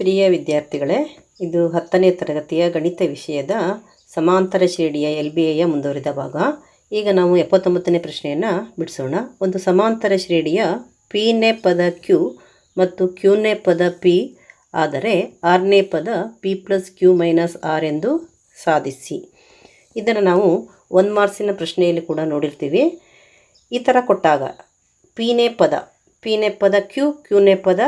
ಪ್ರಿಯ ವಿದ್ಯಾರ್ಥಿಗಳೇ, ಇದು ಹತ್ತನೇ ತರಗತಿಯ ಗಣಿತ ವಿಷಯದ ಸಮಾಂತರ ಶ್ರೇಣಿಯ ಎಲ್ ಬಿ ಎಯ ಮುಂದುವರಿದ ಭಾಗ. ಈಗ ನಾವು ಎಪ್ಪತ್ತೊಂಬತ್ತನೇ ಪ್ರಶ್ನೆಯನ್ನು ಬಿಡಿಸೋಣ. ಒಂದು ಸಮಾಂತರ ಶ್ರೇಣಿಯ ಪಿನೇ ಪದ ಕ್ಯೂ ಮತ್ತು ಕ್ಯೂನೇ ಪದ ಪಿ ಆದರೆ ಆರನೇ ಪದ P plus Q minus R ಎಂದು ಸಾಧಿಸಿ. ಇದನ್ನು ನಾವು ಒನ್ ಮಾರ್ಕ್ಸಿನ ಪ್ರಶ್ನೆಯಲ್ಲಿ ಕೂಡ ನೋಡಿರ್ತೀವಿ. ಈ ಥರ ಕೊಟ್ಟಾಗ ಪಿನೇ ಪದ ಪಿನೇ ಪದ ಕ್ಯೂ ಕ್ಯೂನೇ ಪದ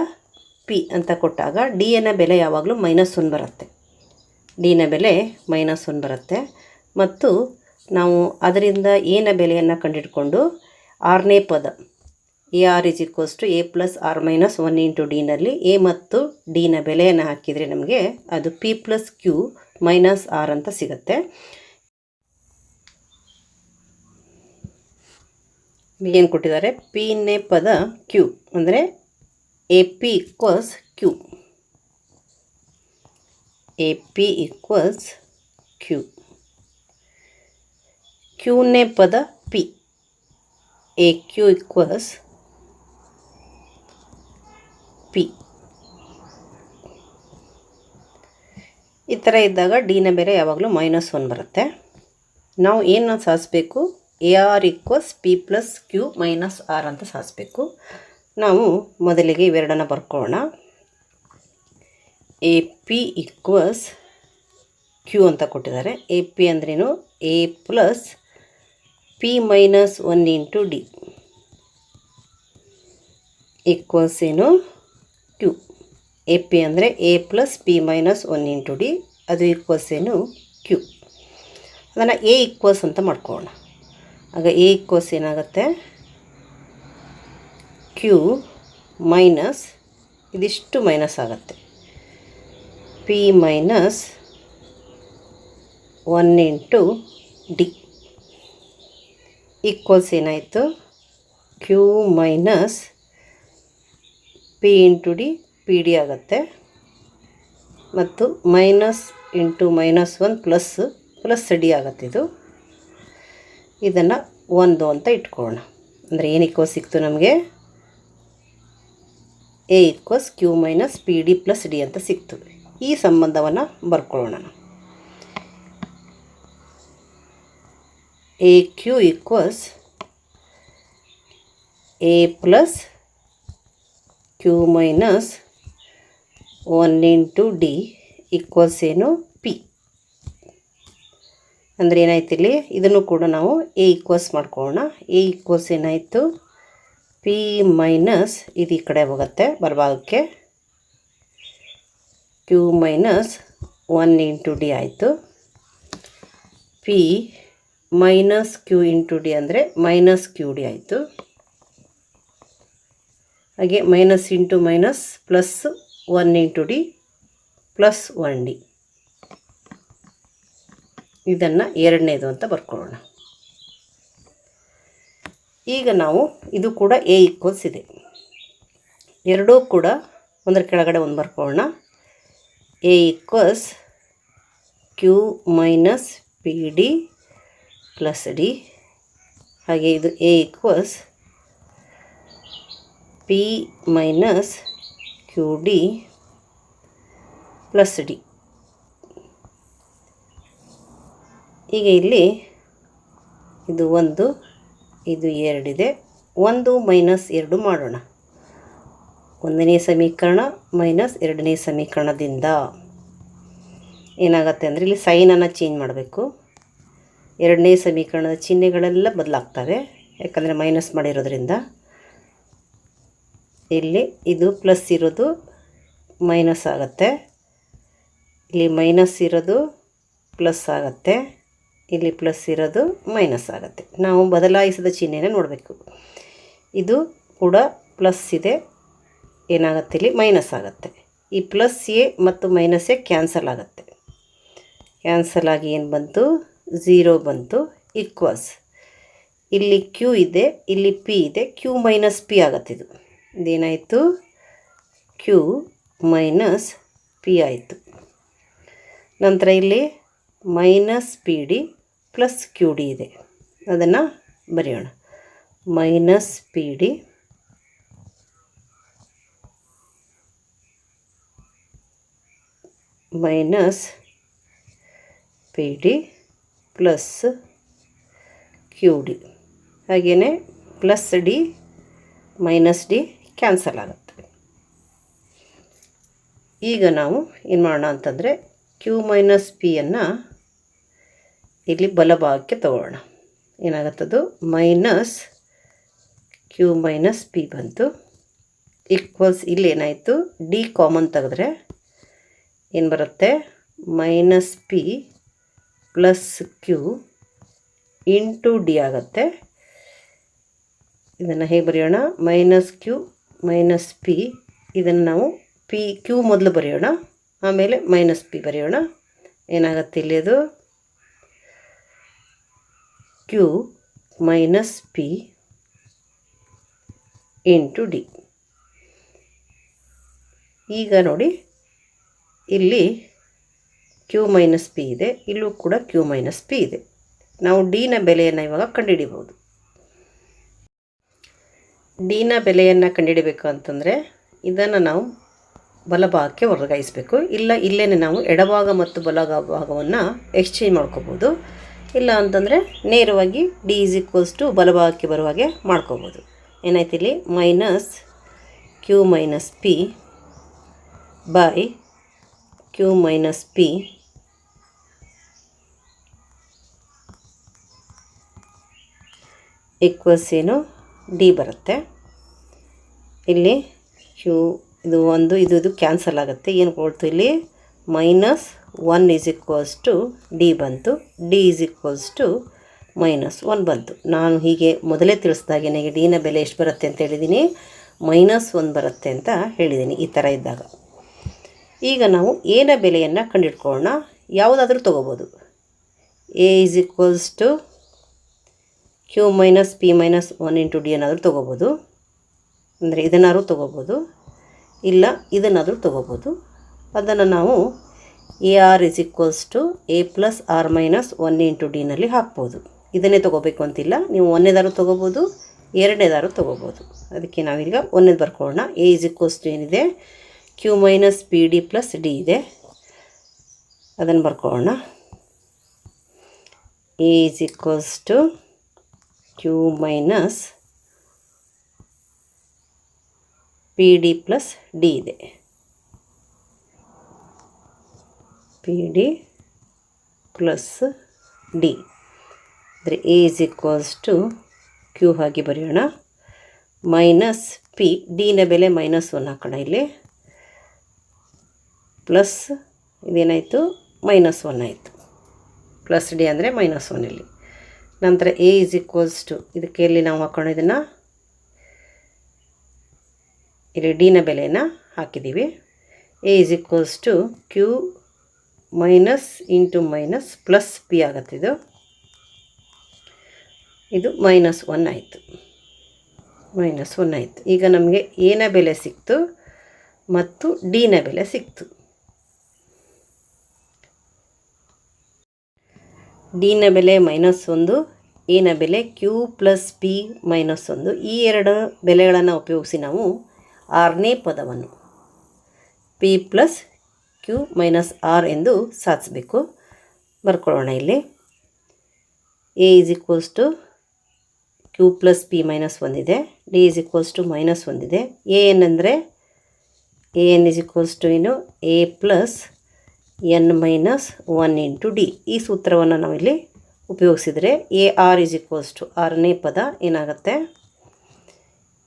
ಪಿ ಅಂತ ಕೊಟ್ಟಾಗ ಡಿ ಎನ ಬೆಲೆ ಯಾವಾಗಲೂ ಮೈನಸ್ ಒನ್ ಬರುತ್ತೆ. ಡಿನ ಬೆಲೆ ಮೈನಸ್ ಒನ್ ಬರುತ್ತೆ. ಮತ್ತು ನಾವು ಅದರಿಂದ ಏನ ಬೆಲೆಯನ್ನು ಕಂಡುಹಿಡ್ಕೊಂಡು ಆರನೇ ಪದ A R is equals to A plus R minus one into ಡಿನಲ್ಲಿ A ಮತ್ತು ಡಿನ ಬೆಲೆಯನ್ನು ಹಾಕಿದರೆ ನಮಗೆ ಅದು P plus Q minus R ಅಂತ ಸಿಗುತ್ತೆ. ಏನು ಕೊಟ್ಟಿದ್ದಾರೆ? ಪಿನೇ ಪದ ಕ್ಯೂ ಅಂದರೆ A P equals Q A P equals Q ಕ್ಯೂನೇ ಪದ P A Q equals P ಈ ಥರ ಇದ್ದಾಗ ಡಿನ ಬೇರೆ ಯಾವಾಗಲೂ ಮೈನಸ್ ಒನ್ ಬರುತ್ತೆ. ನಾವು ಏನು ಸಾಧಿಸ್ಬೇಕು A R equals P plus Q minus R ಅಂತ ಸಾಧಿಸ್ಬೇಕು ನಾವು ಮೊದಲಿಗೆ ಇವೆರಡನ್ನು ಬರ್ಕೊಳ್ಳೋಣ. ಎ ಪಿ ಈಕ್ವಲ್ಸ್ ಕ್ಯೂ ಅಂತ ಕೊಟ್ಟಿದ್ದಾರೆ. ಎ ಪಿ ಅಂದ್ರೇನು? A plus P minus one into D equals ಏನು? ಕ್ಯೂ ಎ ಪಿ ಅಂದರೆ A plus P minus one into D ಅದು ಈಕ್ವಲ್ಸ್ ಏನು? ಕ್ಯೂ ಅದನ್ನು ಎ ಈಕ್ವಲ್ಸ್ ಅಂತ ಮಾಡ್ಕೊಳ್ಳೋಣ. ಆಗ ಎ ಈಕ್ವಲ್ಸ್ ಏನಾಗುತ್ತೆ? ಕ್ಯೂ ಮೈನಸ್, ಇದಿಷ್ಟು ಮೈನಸ್ ಆಗುತ್ತೆ. P minus one into d. Equals ಏನಾಯಿತು? Q minus p into d, p d ಆಗುತ್ತೆ. ಮತ್ತು minus into minus one plus plus d ಆಗುತ್ತೆ ಇದು. ಇದನ್ನು ಒಂದು ಅಂತ ಇಟ್ಕೊಳ್ಳೋಣ. ಅಂದರೆ ಏನು ಈಕ್ವಲ್ ಸಿಕ್ತು ನಮಗೆ? A equals Q minus P D plus D ಅಂತ ಸಿಕ್ತು. ಈ ಸಂಬಂಧವನ್ನು ಬರ್ಕೊಳ್ಳೋಣ. A Q equals A plus Q minus one into D equals ಏನು? ಪಿ ಅಂದರೆ ಏನಾಯ್ತು ಇಲ್ಲಿ? ಇದನ್ನು ಕೂಡ ನಾವು ಎ ಈಕ್ವಲ್ಸ್ ಮಾಡ್ಕೊಳ್ಳೋಣ. ಎ ಈಕ್ವಲ್ಸ್ ಏನಾಯಿತು? ಪಿ ಮೈನಸ್ ಇದು ಈ ಕಡೆ ಹೋಗುತ್ತೆ ಬರಭಾಗಕ್ಕೆ Q minus one into D ಆಯಿತು. P minus Q into D ಅಂದರೆ ಮೈನಸ್ ಕ್ಯೂ ಡಿ ಆಯಿತು. ಹಾಗೆ minus into minus plus one into D plus one D ಇದನ್ನು ಎರಡನೇದು ಅಂತ ಬರ್ಕೊಳ್ಳೋಣ. ಈಗ ನಾವು ಇದು ಕೂಡ ಎ ಈಕ್ವಲ್ಸ್ ಇದೆ. ಎರಡೂ ಕೂಡ ಒಂದರ ಕೆಳಗಡೆ ಒಂದು ಬರ್ಕೊಳ್ಳೋಣ. A equals Q minus P D plus D ಹಾಗೆ ಇದು A equals P minus Q D plus D ಈಗ ಇಲ್ಲಿ ಇದು ಒಂದು ಇದು ಎರಡಿದೆ. ಒಂದು ಮೈನಸ್ ಎರಡು ಮಾಡೋಣ. ಒಂದನೇ ಸಮೀಕರಣ ಮೈನಸ್ ಎರಡನೇ ಸಮೀಕರಣದಿಂದ. ಏನಾಗುತ್ತೆ ಅಂದರೆ ಇಲ್ಲಿ ಸೈನನ್ನು ಚೇಂಜ್ ಮಾಡಬೇಕು. ಎರಡನೇ ಸಮೀಕರಣದ ಚಿಹ್ನೆಗಳೆಲ್ಲ ಬದಲಾಗ್ತವೆ. ಯಾಕಂದರೆ ಮೈನಸ್ ಮಾಡಿರೋದ್ರಿಂದ. ಇಲ್ಲಿ ಇದು ಪ್ಲಸ್ ಇರೋದು ಮೈನಸ್ ಆಗುತ್ತೆ. ಇಲ್ಲಿ ಮೈನಸ್ ಇರೋದು ಪ್ಲಸ್ ಆಗುತ್ತೆ. ಇಲ್ಲಿ ಪ್ಲಸ್ ಇರೋದು ಮೈನಸ್ ಆಗುತ್ತೆ. ನಾವು ಬದಲಾಯಿಸಿದ ಚಿಹ್ನೆನ ನೋಡಬೇಕು. ಇದು ಕೂಡ ಪ್ಲಸ್ ಇದೆ. ಏನಾಗುತ್ತೆ ಇಲ್ಲಿ? ಮೈನಸ್ ಆಗುತ್ತೆ. ಈ ಪ್ಲಸ್ ಎ ಮತ್ತು ಮೈನಸ್ ಎ ಕ್ಯಾನ್ಸಲ್ ಆಗುತ್ತೆ. ಕ್ಯಾನ್ಸಲ್ ಆಗಿ ಏನು ಬಂತು? ಝೀರೋ ಬಂತು. ಈಕ್ವಲ್ಸ್ ಇಲ್ಲಿ ಕ್ಯೂ ಇದೆ, ಇಲ್ಲಿ ಪಿ ಇದೆ. ಕ್ಯೂ ಮೈನಸ್ ಪಿ ಆಗುತ್ತಿದು ಇದೇನಾಯಿತು? ಕ್ಯೂ ಮೈನಸ್ ಪಿ ಆಯಿತು. ನಂತರ ಇಲ್ಲಿ minus P D plus Q D ಇದೆ. ಅದನ್ನು ಬರೆಯೋಣ. Minus P D minus P D plus Q D. ಹಾಗೆಯೇ plus D minus D cancel ಆಗುತ್ತೆ. ಈಗ ನಾವು ಏನು ಮಾಡೋಣ ಅಂತಂದರೆ ಕ್ಯೂ ಮೈನಸ್ ಪಿಯನ್ನು ಇಲ್ಲಿ ಬಲಭಾಗಕ್ಕೆ ತಗೊಳ್ಳೋಣ ಏನಾಗುತ್ತದು? ಮೈನಸ್ ಕ್ಯೂ ಮೈನಸ್ ಪಿ ಬಂತು. ಈಕ್ವಲ್ಸ್ ಇಲ್ಲಿ ಏನಾಯಿತು? ಡಿ ಕಾಮನ್ ತೆಗೆದ್ರೆ ಏನು ಬರುತ್ತೆ? Minus P plus Q into D ಆಗುತ್ತೆ. ಇದನ್ನು ಹೇಗೆ ಬರೆಯೋಣ? ಮೈನಸ್ ಕ್ಯೂ ಮೈನಸ್ ಪಿ ಇದನ್ನು ನಾವು ಪಿ ಕ್ಯೂ ಮೊದಲು ಬರೆಯೋಣ. ಆಮೇಲೆ ಮೈನಸ್ ಪಿ ಬರೆಯೋಣ. ಏನಾಗುತ್ತೆ ಇಲ್ಲಿ ಅದು? Q minus P into D ಈಗ ನೋಡಿ, ಇಲ್ಲಿ ಕ್ಯೂ ಮೈನಸ್ ಪಿ ಇದೆ, ಇಲ್ಲೂ ಕೂಡ ಕ್ಯೂ ಮೈನಸ್ ಪಿ ಇದೆ. ನಾವು ಡಿನ ಬೆಲೆಯನ್ನು ಇವಾಗ ಕಂಡುಹಿಡಿಬೋದು ಡಿನ ಬೆಲೆಯನ್ನು ಕಂಡುಹಿಡಬೇಕು ಅಂತಂದರೆ ಇದನ್ನು ನಾವು ಬಲಭಾಗಕ್ಕೆ ವರ್ಗಾಯಿಸಬೇಕು. ಇಲ್ಲ ಇಲ್ಲೇ ನಾವು ಎಡಭಾಗ ಮತ್ತು ಬಲಭಾಗವನ್ನು ಎಕ್ಸ್ಚೇಂಜ್ ಮಾಡ್ಕೋಬೋದು. ಇಲ್ಲ ಅಂತಂದರೆ ನೇರವಾಗಿ ಡಿ ಈಸ್ ಈಕ್ವಲ್ಸ್ ಟು ಬಲಭಾಗಕ್ಕೆ ಬರುವ ಹಾಗೆ ಮಾಡ್ಕೋಬೋದು. ಏನಾಯ್ತು ಇಲ್ಲಿ? Minus Q minus P by Q minus P equals ಏನು? ಡಿ ಬರುತ್ತೆ. ಇಲ್ಲಿ ಕ್ಯೂ ಇದು ಒಂದು, ಇದು ಇದು ಕ್ಯಾನ್ಸಲ್ ಆಗುತ್ತೆ. ಏನು ಕೊಡ್ತು ಇಲ್ಲಿ? Minus one is equals to D ಬಂತು. D is equals to minus one ಬಂತು. ನಾನು ಹೀಗೆ ಮೊದಲೇ ತಿಳಿಸ್ದಾಗೆ ನನಗೆ ಡಿನ ಬೆಲೆ ಎಷ್ಟು ಬರುತ್ತೆ ಅಂತ ಹೇಳಿದ್ದೀನಿ. ಮೈನಸ್ ಒನ್ ಬರುತ್ತೆ ಅಂತ ಹೇಳಿದ್ದೀನಿ ಈ ಥರ ಇದ್ದಾಗ. ಈಗ ನಾವು ಏನ ಬೆಲೆಯನ್ನು ಕಂಡುಹಿಡ್ಕೊಳ್ಳೋಣ ಯಾವುದಾದ್ರೂ ತೊಗೋಬೋದು. A is equals to Q minus P minus one into D ಏನಾದರೂ ತೊಗೋಬೋದು. ಅಂದರೆ ಇದನ್ನಾದ್ರೂ ತೊಗೋಬೋದು. ಇಲ್ಲ, ಇದನ್ನಾದರೂ ತೊಗೋಬೋದು. ಅದನ್ನು ನಾವು A R is equals to A plus R minus one into ಡಿನಲ್ಲಿ ಹಾಕ್ಬೋದು. ಇದನ್ನೇ ತೊಗೋಬೇಕು ಅಂತಿಲ್ಲ. ನೀವು ಒಂದನೇದಾರು ತೊಗೋಬೋದು ಎರಡನೇದಾರು ತೊಗೋಬೋದು. ಅದಕ್ಕೆ ನಾವೀಗ ಒಂದನೇದು ಬರ್ಕೊಳ್ಳೋಣ. ಎ ಇಸ್ ಈಕ್ವಲ್ಸ್ ಟು ಏನಿದೆ? Q minus P D plus D ಇದೆ. ಅದನ್ನು ಬರ್ಕೊಳ್ಳೋಣ. A is equals to Q minus P D plus D ಇದೆ. ಪಿ ಡಿ ಪ್ಲಸ್ ಡಿ ಅಂದರೆ A is equals to Q ಹಾಗೆ ಬರೆಯೋಣ. ಮೈನಸ್ ಪಿ ಡಿನ ಬೆಲೆ minus one ಹಾಕೋಣ ಇಲ್ಲಿ. ಪ್ಲಸ್ ಇದೇನಾಯಿತು? ಮೈನಸ್ ಒನ್ ಆಯಿತು. ಪ್ಲಸ್ ಡಿ ಅಂದರೆ ಮೈನಸ್ ಒನ್ ಇಲ್ಲಿ. ನಂತರ ಎ ಇಸ್ ಈಕ್ವಲ್ಸ್ ಟು ಇದಕ್ಕೆ ಇಲ್ಲಿ ನಾವು ಹಾಕೋಣ ಇದನ್ನು? ಇಲ್ಲಿ ಡಿನ ಬೆಲೆಯನ್ನು ಹಾಕಿದ್ದೀವಿ A is equals to Q minus into minus plus P ಆಗುತ್ತೆ ಇದು. ಮೈನಸ್ ಒನ್ ಆಯಿತು. ಮೈನಸ್ ಒನ್ ಆಯಿತು. ಈಗ ನಮಗೆ ಏನ ಬೆಲೆ ಸಿಕ್ತು ಮತ್ತು ಡಿನ ಬೆಲೆ ಸಿಕ್ತು. ಡಿನ ಬೆಲೆ ಮೈನಸ್ ಒಂದು ಎನ ಬೆಲೆ ಕ್ಯೂ ಪ್ಲಸ್ ಪಿ ಮೈನಸ್ ಒಂದು. ಈ ಎರಡು ಬೆಲೆಗಳನ್ನು ಉಪಯೋಗಿಸಿ ನಾವು ಆರನೇ ಪದವನ್ನು P plus Q minus R ಎಂದು ಸಾಧಿಸಬೇಕು. ಬರ್ಕೊಳ್ಳೋಣ ಇಲ್ಲಿ. A is equals to Q plus P minus ಒಂದಿದೆ D is equals to minus ಒಂದಿದೆ ಎ ಎನ್ ಅಂದರೆ A N is equals to ಏನು? A plus N minus one into D ಈ ಸೂತ್ರವನ್ನು ನಾವಿಲ್ಲಿ ಉಪಯೋಗಿಸಿದರೆ A R is equals to ಆರನೇ ಪದ ಏನಾಗುತ್ತೆ?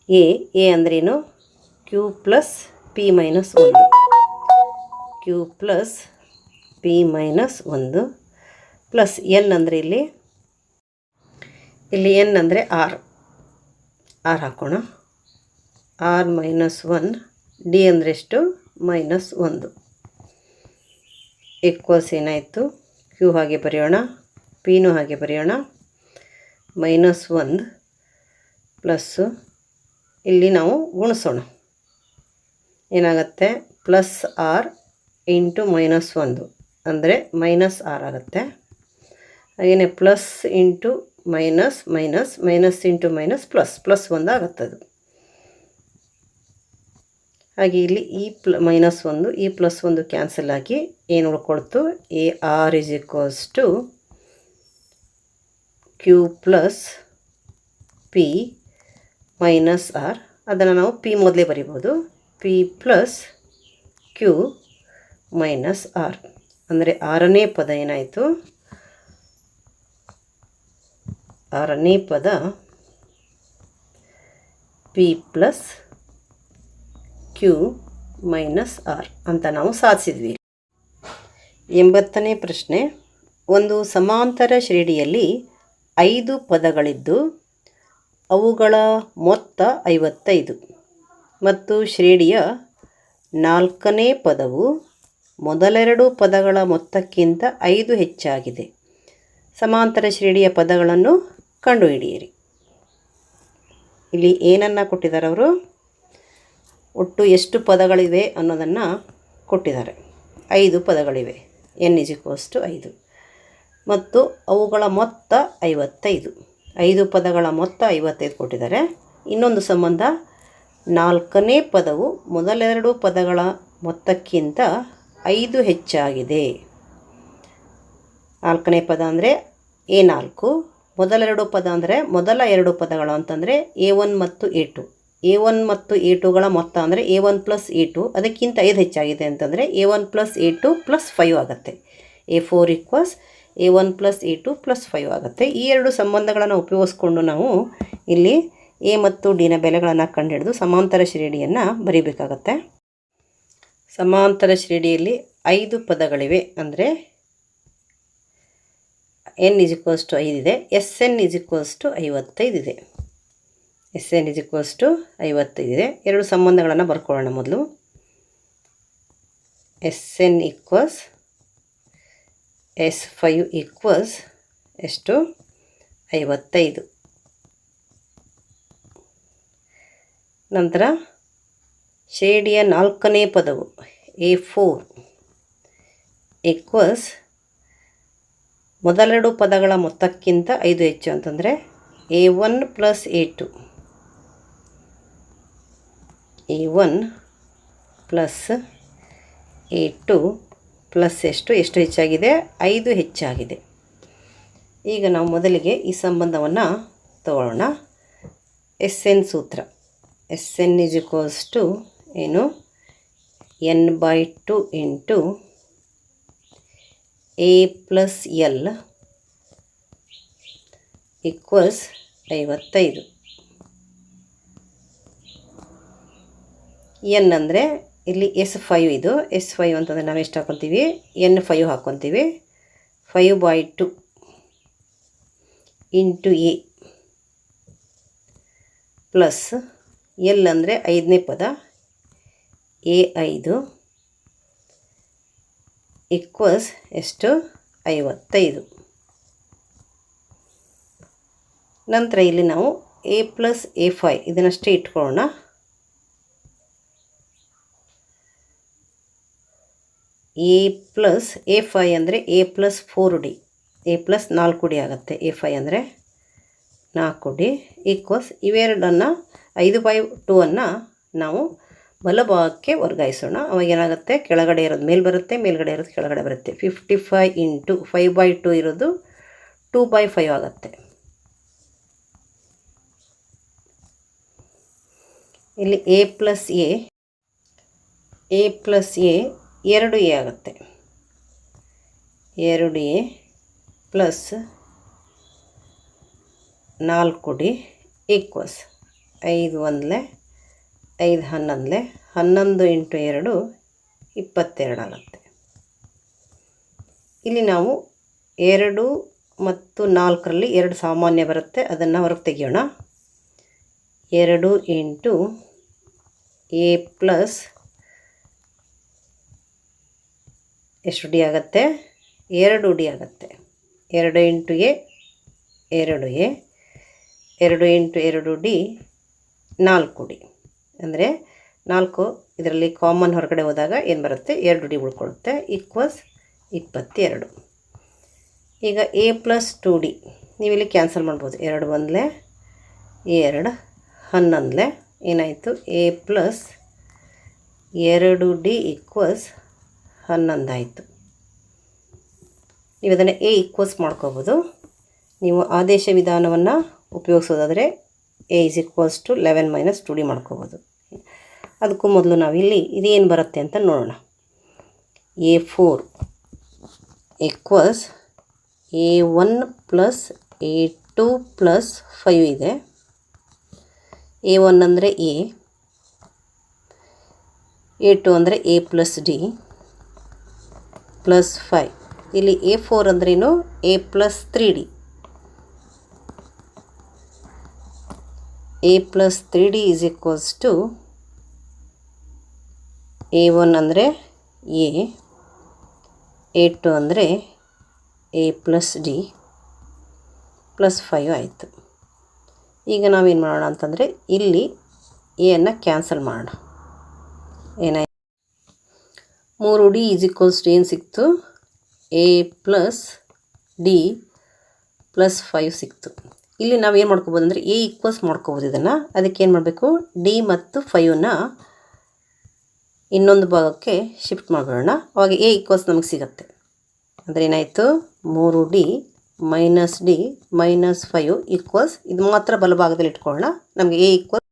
ಎ ಎ ಅಂದ್ರೇನು ಕ್ಯೂ ಪ್ಲಸ್ ಪಿ ಮೈನಸ್ ಒಂದು ಕ್ಯೂ ಪ್ಲಸ್ ಪಿ ಮೈನಸ್ ಒಂದು ಪ್ಲಸ್ ಎನ್ ಅಂದರೆ ಇಲ್ಲಿ ಇಲ್ಲಿ ಎನ್ ಅಂದರೆ ಆರ್ ಆರ್ ಹಾಕೋಣ. ಆರ್ ಮೈನಸ್ ಒನ್ ಡಿ ಅಂದರೆ ಎಷ್ಟು? ಮೈನಸ್ ಒಂದು. ಈಕ್ವಲ್ಸ್ ಏನಾಯಿತು? ಕ್ಯೂ ಹಾಗೆ ಬರೆಯೋಣ ಪಿನೂ ಹಾಗೆ ಬರೆಯೋಣ. ಮೈನಸ್ ಒಂದು ಪ್ಲಸ್ಸು ಇಲ್ಲಿ ನಾವು ಗುಣಿಸೋಣ. ಏನಾಗುತ್ತೆ? ಪ್ಲಸ್ ಆರ್ ಇಂಟು ಮೈನಸ್ ಒಂದು ಅಂದರೆ ಮೈನಸ್ ಆರ್ ಆಗುತ್ತೆ. ಹಾಗೆಯೇ plus into minus minus minus into minus plus plus ಒಂದು ಆಗುತ್ತೆ ಅದು ಹಾಗೆ ಇಲ್ಲಿ ಇ ಪ್ಲ ಮೈನಸ್ ಒಂದು ಇ ಪ್ಲಸ್ ಒಂದು ಕ್ಯಾನ್ಸಲ್ ಆಗಿ ಏನು ಉಳ್ಕೊಳ್ತು? A R is equals to Q plus P minus R. ಅದನ್ನು ನಾವು ಪಿ ಮೊದಲೇ ಬರಿಬೋದು. P plus Q minus R. ಅಂದರೆ ಆರನೇ ಪದ ಏನಾಯಿತು? ಆರನೇ ಪದ P plus Q minus R ಅಂತ ನಾವು ಸಾಧಿಸಿದ್ವಿ. ಎಂಬತ್ತನೇ ಪ್ರಶ್ನೆ. ಒಂದು ಸಮಾಂತರ ಶ್ರೇಣಿಯಲ್ಲಿ ಐದು ಪದಗಳಿದ್ದು ಅವುಗಳ ಮೊತ್ತ ಐವತ್ತೈದು. ಮತ್ತು ಶ್ರೇಣಿಯ ನಾಲ್ಕನೇ ಪದವು ಮೊದಲೆರಡು ಪದಗಳ ಮೊತ್ತಕ್ಕಿಂತ ಐದು ಹೆಚ್ಚಾಗಿದೆ. ಸಮಾಂತರ ಶ್ರೇಣಿಯ ಪದಗಳನ್ನು ಕಂಡುಹಿಡಿಯಿರಿ. ಇಲ್ಲಿ ಏನನ್ನು ಕೊಟ್ಟಿದ್ದಾರೆ ಅವರು ಒಟ್ಟು ಎಷ್ಟು ಪದಗಳಿವೆ ಅನ್ನೋದನ್ನು ಕೊಟ್ಟಿದ್ದಾರೆ. ಐದು ಪದಗಳಿವೆ. ಎನ್ ಇಜಿಕೋಸ್ಟು ಐದು. ಮತ್ತು ಅವುಗಳ ಮೊತ್ತ ಐವತ್ತೈದು. ಐದು ಪದಗಳ ಮೊತ್ತ ಐವತ್ತೈದು ಕೊಟ್ಟಿದ್ದಾರೆ. ಇನ್ನೊಂದು ಸಂಬಂಧ ನಾಲ್ಕನೇ ಪದವು ಮೊದಲೆರಡು ಪದಗಳ ಮೊತ್ತಕ್ಕಿಂತ ಐದು ಹೆಚ್ಚಾಗಿದೆ. ನಾಲ್ಕನೇ ಪದ ಅಂದರೆ ಎ ನಾಲ್ಕು. ಮೊದಲೆರಡು ಪದ ಅಂದರೆ ಮೊದಲ ಎರಡು ಪದಗಳು ಅಂತಂದರೆ ಎ ಒನ್ ಮತ್ತು ಎ ಟು. ಎ ಒನ್ ಮತ್ತು ಎ ಟುಗಳ ಮೊತ್ತ ಅಂದರೆ A one plus A two. ಅದಕ್ಕಿಂತ ಐದು ಹೆಚ್ಚಾಗಿದೆ ಅಂತಂದರೆ A one plus A two plus five ಆಗುತ್ತೆ. A four equals A one plus A two plus five ಆಗುತ್ತೆ. ಈ ಎರಡು ಸಂಬಂಧಗಳನ್ನು ಉಪಯೋಗಿಸ್ಕೊಂಡು ನಾವು ಇಲ್ಲಿ ಎ ಮತ್ತು ಡಿನ ಬೆಲೆಗಳನ್ನು ಕಂಡುಹಿಡಿದು ಸಮಾಂತರ ಶ್ರೇಣಿಯನ್ನು ಬರೀಬೇಕಾಗತ್ತೆ. ಸಮಾಂತರ ಶ್ರೇಣಿಯಲ್ಲಿ ಐದು ಪದಗಳಿವೆ ಅಂದರೆ N is equals to ಐದಿದೆ S N is equals to ಐವತ್ತೈದಿದೆ S N is equals to ಐವತ್ತೈದಿದೆ ಎರಡು ಸಂಬಂಧಗಳನ್ನು ಬರ್ಕೊಳ್ಳೋಣ ಮೊದಲು. S N equals S five equals ಎಷ್ಟು? ಐವತ್ತೈದು. ನಂತರ ಶೇಡಿಯ ನಾಲ್ಕನೇ ಪದವು, ಎ ಫೋರ್ ಎಕ್ವಸ್ ಮೊದಲೆರಡು ಪದಗಳ ಮೊತ್ತಕ್ಕಿಂತ ಐದು ಹೆಚ್ಚು ಅಂತಂದರೆ, A one plus A two. A one plus A two plus ಎಷ್ಟು ಎಷ್ಟು ಹೆಚ್ಚಾಗಿದೆ? ಐದು ಹೆಚ್ಚಾಗಿದೆ. ಈಗ ನಾವು ಮೊದಲಿಗೆ ಈ ಸಂಬಂಧವನ್ನು ತಗೊಳ್ಳೋಣ ಎಸ್ ಎನ್ ಸೂತ್ರ, S N is equals to ಏನು? N by two into A plus L equals ಐವತ್ತೈದು. ಎನ್ ಅಂದರೆ ಇಲ್ಲಿ ಎಸ್ ಫೈವ್ ಇದು. ಎಸ್ ಫೈವ್ ಅಂತಂದರೆ ನಾವು ಎಷ್ಟು ಹಾಕ್ಕೊತೀವಿ N five ಹಾಕ್ಕೊತೀವಿ five by two into A plus L ಅಂದರೆ ಐದನೇ ಪದ. ಎ ಐದು ಈಕ್ವಲ್ಸ್ ಎಷ್ಟು? ಐವತ್ತೈದು. ನಂತರ ಇಲ್ಲಿ ನಾವು ಎ ಪ್ಲಸ್ ಎ ಫೈ ಇದನ್ನಷ್ಟೇ ಇಟ್ಕೊಳ್ಳೋಣ. ಎ ಪ್ಲಸ್ ಎ ಫೈ ಅಂದರೆ A plus four D. A plus ನಾಲ್ಕು ಡಿ ಆಗುತ್ತೆ. ಎ ಫೈ ಅಂದರೆ ನಾಲ್ಕು ಡಿ ಈಕ್ವಲ್ಸ್ ಇವೆರಡನ್ನು ಐದು ಬೈ ಟೂ ಅನ್ನು ನಾವು ಬಲಭಾಗಕ್ಕೆ ವರ್ಗಾಯಿಸೋಣ. ಅವಾಗ ಏನಾಗುತ್ತೆ? ಕೆಳಗಡೆ ಇರೋದು ಮೇಲೆ ಬರುತ್ತೆ, ಮೇಲ್ಗಡೆ ಇರೋದು ಕೆಳಗಡೆ ಬರುತ್ತೆ. Fifty five into five by two ಇರೋದು ಟೂ ಬೈ ಫೈವ್ ಆಗುತ್ತೆ. ಇಲ್ಲಿ A plus A A plus A ಎರಡು ಎ ಆಗುತ್ತೆ. ಎರಡು ಎ ಪ್ಲಸ್ ನಾಲ್ಕು ಡಿ ಈಕ್ವಲ್ಸ್ ಐದು ಒಂದಲೆ ಐದು ಹನ್ನೊಂದಲೆ ಹನ್ನೊಂದು ಇಂಟು ಎರಡು ಇಪ್ಪತ್ತೆರಡು ಆಗುತ್ತೆ ಇಲ್ಲಿ ನಾವು ಎರಡು ಮತ್ತು ನಾಲ್ಕರಲ್ಲಿ ಎರಡು ಸಾಮಾನ್ಯ ಬರುತ್ತೆ, ಅದನ್ನು ಹೊರಗೆ ತೆಗೆಯೋಣ. ಎರಡು ಇಂಟು ಎ ಪ್ಲಸ್ ಎಷ್ಟು ಡಿ ಆಗುತ್ತೆ? ಎರಡು ಡಿ ಆಗುತ್ತೆ. ಎರಡು ಇಂಟು ಎ, ಎರಡು ಎ. ಎರಡು ಇಂಟು ಎರಡು ಡಿ ನಾಲ್ಕು ಡಿ. ಅಂದರೆ ನಾಲ್ಕು ಇದರಲ್ಲಿ ಕಾಮನ್ ಹೊರಗಡೆ ಹೋದಾಗ ಏನು ಬರುತ್ತೆ? ಎರಡು ಡಿ ಉಳ್ಕೊಳ್ಳುತ್ತೆ ಈಕ್ವಲ್ಸ್ ಇಪ್ಪತ್ತೆರಡು. ಈಗ ಎ ಪ್ಲಸ್ ಟು ಡಿ ನೀವಿಲ್ಲಿ ಕ್ಯಾನ್ಸಲ್ ಮಾಡ್ಬೋದು. ಎರಡು ಒಂದಲೇ ಎರಡು ಹನ್ನೊಂದಲೆ, ಏನಾಯಿತು? ಎ ಪ್ಲಸ್ ಎರಡು ಡಿ ಈಕ್ವಲ್ಸ್ ಹನ್ನೊಂದಾಯಿತು ನೀವು ಅದನ್ನು ಎ ಈಕ್ವಲ್ಸ್ ಮಾಡ್ಕೋಬೋದು. ನೀವು ಆದೇಶ ವಿಧಾನವನ್ನು ಉಪಯೋಗಿಸೋದಾದರೆ A is equals to eleven minus two D ಮಾಡ್ಕೋಬೋದು. ಅದಕ್ಕೂ ಮೊದಲು ನಾವಿಲ್ಲಿ ಇದೇನು ಬರುತ್ತೆ ಅಂತ ನೋಡೋಣ. A four equals A one plus A two plus five ಇದೆ. ಎ ಒನ್ ಅಂದರೆ ಎ ಎ ಟು ಅಂದರೆ A plus D plus five ಇಲ್ಲಿ ಎ ಫೋರ್ ಅಂದ್ರೇನು A plus three D A plus three D is equals to A one ಅಂದರೆ A A two ಅಂದರೆ A plus D plus five ಆಯಿತು. ಈಗ ನಾವೇನು ಮಾಡೋಣ ಅಂತಂದರೆ ಇಲ್ಲಿ ಎಯನ್ನು ಕ್ಯಾನ್ಸಲ್ ಮಾಡೋಣ. ಏನಾಯ್ತು? ಮೂರು ಡಿ ಈಸ್ ಈಕ್ವಲ್ಸ್ ಟು ಏನು ಸಿಕ್ತು? A plus D plus five ಸಿಕ್ತು. ಇಲ್ಲಿ ನಾವು ಏನು ಮಾಡ್ಕೋಬೋದು ಅಂದರೆ ಎ ಈಕ್ವಲ್ಸ್ ಮಾಡ್ಕೋಬೋದು ಇದನ್ನು. ಅದಕ್ಕೆ ಏನು ಮಾಡಬೇಕು? ಡಿ ಮತ್ತು ಫೈವ್ನ ಇನ್ನೊಂದು ಭಾಗಕ್ಕೆ ಶಿಫ್ಟ್ ಮಾಡಿಬಿಡೋಣ ಅವಾಗ ಎ ಈಕ್ವಲ್ಸ್ ನಮಗೆ ಸಿಗುತ್ತೆ. ಅಂದರೆ ಏನಾಯಿತು? ಮೂರು D minus D minus five equals ಇದು ಮಾತ್ರ ಬಲಭಾಗದಲ್ಲಿ ಇಟ್ಕೊಳ್ಳೋಣ. ನಮಗೆ ಎ ಈಕ್ವಲ್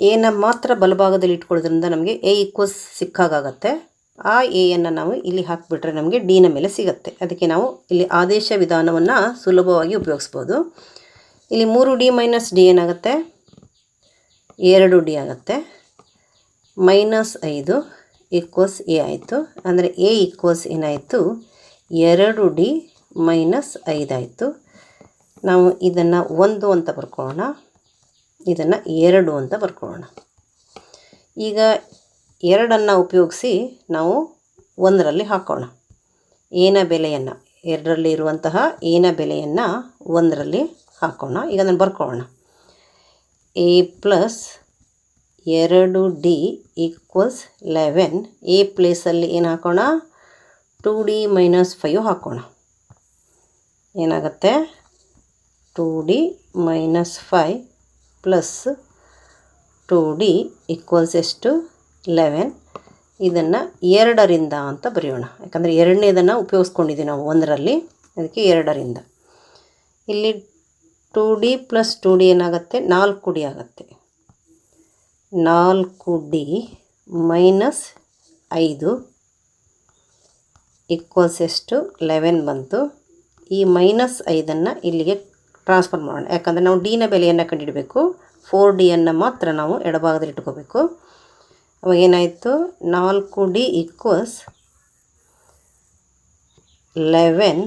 ಎನ ಮಾತ್ರ ಬಲಭಾಗದಲ್ಲಿ ಇಟ್ಕೊಳ್ಳೋದ್ರಿಂದ ನಮಗೆ ಎ ಈಕ್ವಲ್ಸ್ ಸಿಕ್ಕಾಗತ್ತೆ ಆ ಎಯನ್ನು ನಾವು ಇಲ್ಲಿ ಹಾಕಿಬಿಟ್ರೆ ನಮಗೆ ಡಿನ ಮೇಲೆ ಸಿಗುತ್ತೆ. ಅದಕ್ಕೆ ನಾವು ಇಲ್ಲಿ ಆದೇಶ ವಿಧಾನವನ್ನು ಸುಲಭವಾಗಿ ಉಪಯೋಗಿಸ್ಬೋದು. ಇಲ್ಲಿ ಮೂರು ಡಿ ಮೈನಸ್ ಡಿ ಏನಾಗುತ್ತೆ? ಎರಡು ಡಿ ಆಗುತ್ತೆ. ಮೈನಸ್ ಐದು ಈಕ್ವಲ್ಸ್ ಎ ಆಯಿತು. ಅಂದರೆ ಎ ಈಕ್ವಲ್ಸ್ ಏನಾಯಿತು? ಎರಡು ಡಿ ಮೈನಸ್ ಐದಾಯಿತು ನಾವು ಇದನ್ನು ಒಂದು ಅಂತ ಬರ್ಕೊಳ್ಳೋಣ. ಇದನ್ನು ಎರಡು ಅಂತ ಬರ್ಕೊಳ್ಳೋಣ. ಈಗ ಎರಡನ್ನು ಉಪಯೋಗಿಸಿ ನಾವು ಒಂದರಲ್ಲಿ ಹಾಕೋಣ. ಏನ ಬೆಲೆಯನ್ನು? ಎರಡರಲ್ಲಿ ಇರುವಂತಹ ಏನ ಬೆಲೆಯನ್ನು ಒಂದರಲ್ಲಿ ಹಾಕೋಣ. ಈಗ ಅದನ್ನು ಬರ್ಕೊಳ್ಳೋಣ. ಎ ಪ್ಲಸ್ ಎರಡು ಡಿ ಈಕ್ವಲ್ಸ್ ಲೆವೆನ್ ಎ ಪ್ಲೇಸಲ್ಲಿ ಏನು ಹಾಕೋಣ? ಟು ಡಿ ಮೈನಸ್ ಫೈವ್ ಹಾಕೋಣ. ಏನಾಗುತ್ತೆ? Two D minus five plus two D equals ಎಷ್ಟು? ಲೆವೆನ್ ಇದನ್ನು ಎರಡರಿಂದ ಅಂತ ಬರೆಯೋಣ. ಯಾಕಂದರೆ ಎರಡನೇದನ್ನು ಉಪಯೋಗಿಸ್ಕೊಂಡಿದ್ದೀವಿ ನಾವು ಒಂದರಲ್ಲಿ. ಅದಕ್ಕೆ ಎರಡರಿಂದ. ಇಲ್ಲಿ two D plus two D ಏನಾಗುತ್ತೆ? ನಾಲ್ಕು ಡಿ ಆಗುತ್ತೆ. ನಾಲ್ಕು ಡಿ ಮೈನಸ್ ಐದು ಈಕ್ವಲ್ಸ್ ಎಷ್ಟು? ಲೆವೆನ್ ಬಂತು. ಈ ಮೈನಸ್ ಐದನ್ನು ಇಲ್ಲಿಗೆ ಟ್ರಾನ್ಸ್ಫರ್ ಮಾಡೋಣ. ಯಾಕಂದರೆ ನಾವು ಡಿನ ಬೆಲೆಯನ್ನು ಕಂಡಿಡಬೇಕು. ಫೋರ್ ಡಿಯನ್ನು ಮಾತ್ರ ನಾವು ಎಡಭಾಗದಲ್ಲಿ ಇಟ್ಕೋಬೇಕು. ಅವಾಗ ಏನಾಯಿತು ನಾಲ್ಕು ಡಿ ಈಕ್ವಲ್ಸ್ ಲೆವೆನ್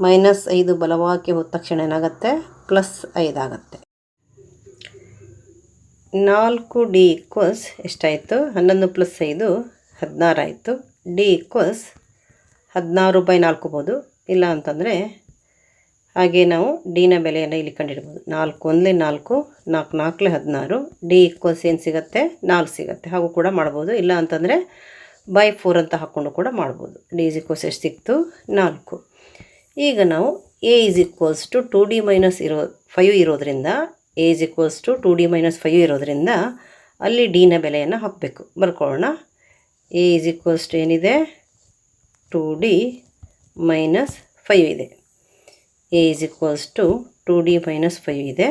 ಮೈನಸ್ ಐದು ಬಲವಾಗಿ ಹೋದ ತಕ್ಷಣ ಏನಾಗುತ್ತೆ? ಪ್ಲಸ್ ಐದಾಗತ್ತೆ ನಾಲ್ಕು ಡಿ ಈಕ್ವಲ್ಸ್ ಎಷ್ಟಾಯಿತು? ಹನ್ನೊಂದು ಪ್ಲಸ್ ಐದು ಹದಿನಾರು ಆಯಿತು ಡಿ ಈಕ್ವಲ್ಸ್ ಹದಿನಾರು ಬೈ ನಾಲ್ಕು ಬೋದು ಇಲ್ಲ ಅಂತಂದರೆ ಹಾಗೆ ನಾವು ಡಿನ ಬೆಲೆಯನ್ನು ಇಲ್ಲಿ ಕಂಡಿಡ್ಬೋದು. ನಾಲ್ಕು ಒಂದಲೇ ನಾಲ್ಕು ನಾಲ್ಕು ನಾಲ್ಕಲೇ ಹದಿನಾರು ಡಿ ಈಕ್ವಲ್ಸ್ ಏನು ಸಿಗುತ್ತೆ? ನಾಲ್ಕು ಸಿಗುತ್ತೆ. ಹಾಗೂ ಕೂಡ ಮಾಡ್ಬೋದು. ಇಲ್ಲ ಅಂತಂದರೆ ಬೈ ಫೋರ್ ಅಂತ ಹಾಕ್ಕೊಂಡು ಕೂಡ ಮಾಡ್ಬೋದು. ಡಿ ಇಸ್ ಈಕ್ವಲ್ಸ್ ಎಷ್ಟು ಸಿಕ್ತು? ನಾಲ್ಕು. ಈಗ ನಾವು A is equals to two D minus ಇರೋ ಫೈವ್ ಇರೋದ್ರಿಂದ A is equals to two D minus five ಇರೋದ್ರಿಂದ ಅಲ್ಲಿ ಡಿನ ಬೆಲೆಯನ್ನು ಹಾಕಬೇಕು. ಬರ್ಕೊಳ್ಳೋಣ. ಎ ಇಸ್ ಈಕ್ವಲ್ಸ್ ಟು ಏನಿದೆ? ಟು ಡಿ ಮೈನಸ್ ಫೈವ್ ಇದೆ. A is equals to two D minus five ಇದೆ.